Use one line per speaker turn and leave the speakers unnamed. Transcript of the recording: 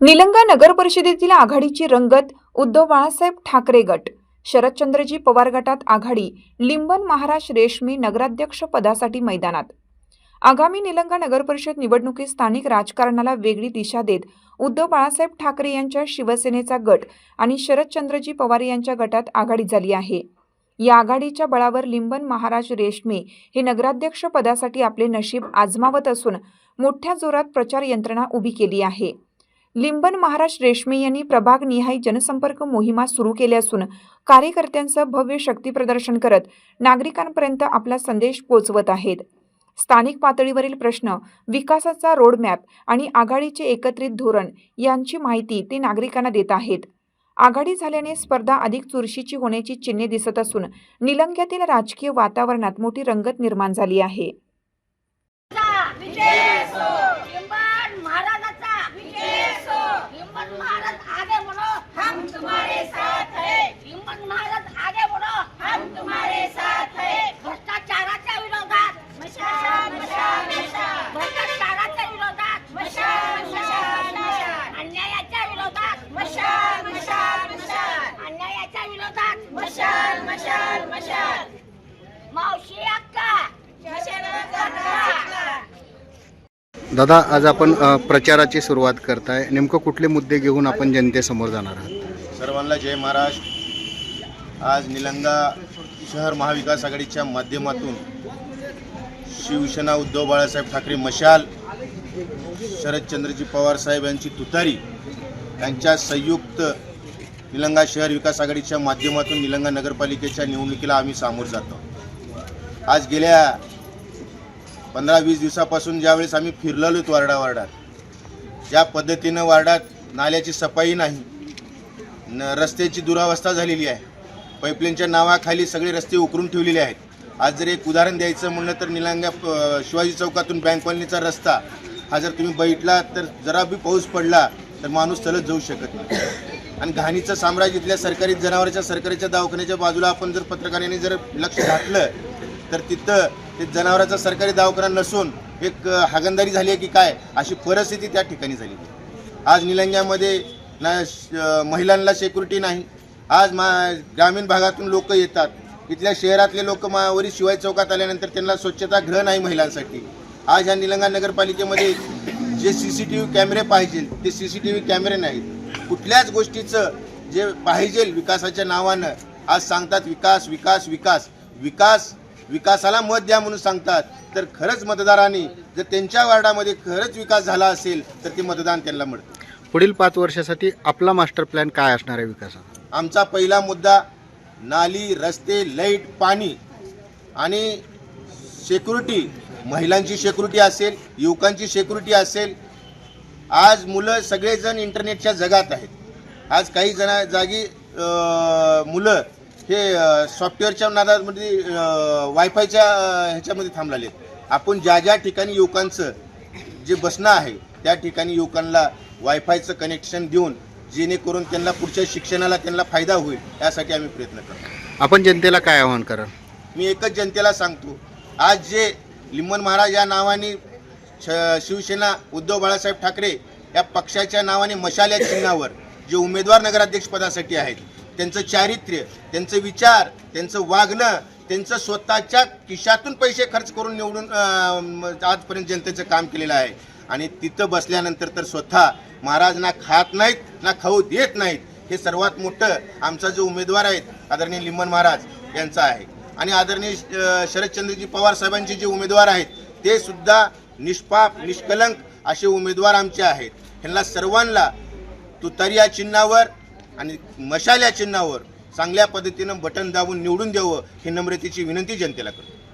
निलंगा नगर परिषदेतील आघाडीची रंगत उद्धव बाळासाहेब ठाकरे गट. शरदचंद्रजी पवार गटात आघाडी लिंबन महाराज रेशमी नगराध्यक्ष पदासाठी मैदानात. आगामी निलंगा नगर परिषद निवडणुकीत स्थानिक राजकारणाला वेगळी दिशा देत उद्धव बाळासाहेब ठाकरे यांच्या शिवसेनेचा गट आणि शरदचंद्रजी पवार यांच्या गटात आघाडी झाली आहे. या आघाडीच्या बळावर लिंबन महाराज रेशमी हे नगराध्यक्ष पदासाठी आपले नशीब आजमावत असून मोठ्या जोरात प्रचार यंत्रणा उभी केली आहे. लिंबन महाराज रेशमे यांनी प्रभागनिहाय जनसंपर्क मोहिमा सुरू केल्या असून कार्यकर्त्यांचं भव्य शक्ती प्रदर्शन करत नागरिकांपर्यंत आपला संदेश पोचवत आहेत. स्थानिक पातळीवरील प्रश्न विकासाचा रोडमॅप आणि आघाडीचे एकत्रित धोरण यांची माहिती ते नागरिकांना देत आहेत. आघाडी झाल्याने स्पर्धा अधिक चुरशीची होण्याची चिन्हे दिसत असून निलंग्यातील राजकीय वातावरणात मोठी रंगत निर्माण झाली आहे
विजय असो लिंबन महाराजाचा विजय असो लिंबन महाराज आगे बढ़ो हम तुम्हारे साथ है लिंबन महाराज आगे बढ़ो हम तुम्हारे साथ है भ्रष्टाचाराच्या विरोधात मशाल मशाल मशाल भ्रष्टाचाराच्या विरोधात मशाल मशाल मशाल अन्यायाच्या विरोधात मशाल मशाल मशाल अन्यायाच्या विरोधात मशाल मशाल. मावशी अक्का.
दादा आज आपण अ, प्रचाराची सुरुवात करताय. नेमकं कुठले मुद्दे घेऊन आपण जनतेसमोर जाणार आहात?
सर्वांना जय महाराष्ट्र आज निलंगा शहर महाविकास आघाडीच्या माध्यमातून शिवसेना उद्धव बाळासाहेब ठाकरे मशाल शरदचंद्रजी पवार साहेब यांची तुतारी यांच्या संयुक्त निलंगा शहर विकास आघाडीच्या माध्यमातून निलंगा नगरपालिकेच्या निवडणुकीला आम्ही सामोर जातो. आज गेल्या पंधरा वीस दिवसापासून ज्यावेळेस आम्ही फिरलेलो वार्डा वार्डात ज्या पद्धतीनं वार्डात नाल्याची सफाई नाही न रस्त्याची दुरावस्था झालेली आहे पाईपलाईनच्या नावाखाली सगळे रस्ते उकरून ठेवलेले आहेत. आज जर एक उदाहरण द्यायचं म्हणलं तर निलांगा शिवाजी चौकातून बँक कॉलनीचा रस्ता हा जर तुम्ही बैठला तर जरा बी पाऊस पडला तर माणूस चलत जाऊ शकत नाही. आणि घाणीचं साम्राज्य इथल्या सरकारी जनावरांच्या सरकारीच्या दवाखान्याच्या बाजूला आपण जर पत्रकारांनी जर लक्ष घातलं तर तिथं ते जनावरांचा सरकारी दवाखाना नसून एक हागंदारी झाली आहे की काय अशी परिस्थिती त्या ठिकाणी झाली आज निलंग्यामध्ये ना श- महिलांना सेक्युरिटी नाही. आज मा ग्रामीण भागातून लोक येतात. इथल्या शहरातले लोक मावरी शिवाय चौकात आल्यानंतर त्यांना स्वच्छता ग्रह नाही महिलांसाठी. आज ह्या निलंगा नगरपालिकेमध्ये जे सी सी टी व्ही कॅमेरे पाहिजे ते सी सी टी व्ही कॅमेरे नाहीत. कुठल्याच गोष्टीचं जे पाहिजे विकासाच्या नावानं आज सांगतात विकास विकास विकास. विकास विकासाला मत द्या म्हणून सांगतात. तर खरंच मतदारांनी जर त्यांच्या वार्डामध्ये खरंच विकास झाला असेल तर ते मतदान त्यांना मिळतं.
पुढील पाच वर्षासाठी आपला मास्टर प्लॅन काय असणार आहे विकासाचा
आमचा पहिला मुद्दा नाली रस्ते लाइट पाणी आणि सेक्युरिटी महिलांची सेक्युरिटी असेल युवकांची सेक्युरिटी असेल आज मुलं सगळेजण इंटरनेटच्या जगात आहेत. आज काही जणा जागी मुलं हे सॉफ्टवेअरच्या नादामध्ये वायफायच्या ह्याच्यामध्ये थांबलेले आहेत. आपण ज्या ज्या ठिकाणी युवकांचं जे बसणं आहे त्या ठिकाणी युवकांना वायफायचं कनेक्शन देऊन जेणेकरून त्यांना पुढच्या शिक्षणाला त्यांना फायदा होईल यासाठी आम्ही प्रयत्न करतो.
आपण जनतेला काय आवाहन कराल?
मी एकच जनतेला सांगतो आज जे लिंबन महाराज या नावाने श- शिवसेना उद्धव बाळासाहेब ठाकरे या पक्षाच्या नावाने मशाल या चिन्हावर जे उमेदवार नगराध्यक्षपदासाठी आहेत त्यांचं चारित्र्य त्यांचं विचार त्यांचं वागणं त्यांचं स्वतःच्या खिशातून पैसे खर्च करून निवडून आजपर्यंत जनतेचं काम केलेलं आहे. आणि तिथं बसल्यानंतर तर स्वतः महाराज ना खात नाहीत ना खाऊ देत नाहीत हे सर्वात मोठं आमचा जो उमेदवार आहेत आदरणीय लिमन महाराज यांचा आहे. आणि आदरणीय शरदचंद्रजी पवार साहेबांचे जे उमेदवार आहेत ते सुद्धा निष्पाप निष्कलंक असे उमेदवार आमचे आहेत. ह्यांना सर्वांना तुतारी या चिन्हावर आणि मशाल या चिन्हावर चांगल्या पद्धतीनं बटन दाबून निवडून द्यावं ही नम्रतेची विनंती जनतेला करतो.